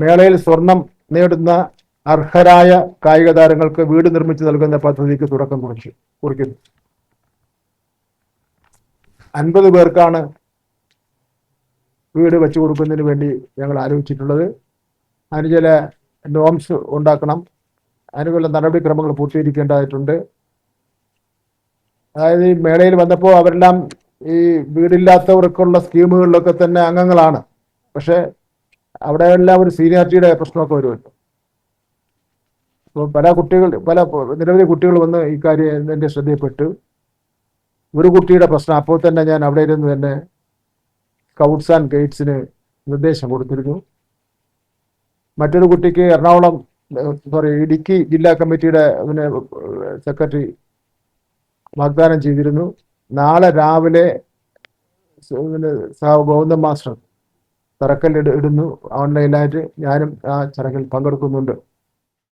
മേളയിൽ സ്വർണം നേടുന്ന അർഹരായ കായിക താരങ്ങൾക്ക് വീട് നിർമ്മിച്ചു നൽകുന്ന പദ്ധതിക്ക് തുടക്കം കുറിച്ചു കുറിക്കുന്നു. അൻപത് പേർക്കാണ് വീട് വെച്ചു കൊടുക്കുന്നതിന് വേണ്ടി ഞങ്ങൾ ആലോചിച്ചിട്ടുള്ളത്. അതിന് ചില നോംസ് ഉണ്ടാക്കണം. അതിനുള്ള നടപടിക്രമങ്ങൾ പൂർത്തീകരിക്കേണ്ടതായിട്ടുണ്ട്. അതായത് ഈ മേളയിൽ വന്നപ്പോൾ അവരെല്ലാം ഈ വീടില്ലാത്തവർക്കുള്ള സ്കീമുകളിലൊക്കെ തന്നെ അംഗങ്ങളാണ്. പക്ഷെ അവിടെ എല്ലാം ഒരു സീനിയോറിറ്റിയുടെ പ്രശ്നമൊക്കെ വരുമല്ലോ. അപ്പോൾ പല കുട്ടികൾ പല നിരവധി കുട്ടികൾ വന്ന് ഈ കാര്യം എന്റെ ശ്രദ്ധയിൽപ്പെട്ട്. ഒരു കുട്ടിയുടെ പ്രശ്നം അപ്പോൾ തന്നെ ഞാൻ അവിടെ ഇരുന്ന് തന്നെ സ്കൗട്ട്സ് ആൻഡ് ഗൈഡ്സിന് നിർദ്ദേശം കൊടുത്തിരുന്നു. മറ്റൊരു കുട്ടിക്ക് എറണാകുളം സോറി ഇടുക്കി ജില്ലാ കമ്മിറ്റിയുടെ പിന്നെ സെക്രട്ടറി വാഗ്ദാനം ചെയ്തിരുന്നു. നാളെ രാവിലെ പിന്നെ ഗോവിന്ദൻ മാസ്റ്റർ തറക്കല്ല് ഇട- ഇടുന്നു ഓൺലൈനായിട്ട് ഞാനും ആ ചടങ്ങിൽ പങ്കെടുക്കുന്നുണ്ട്.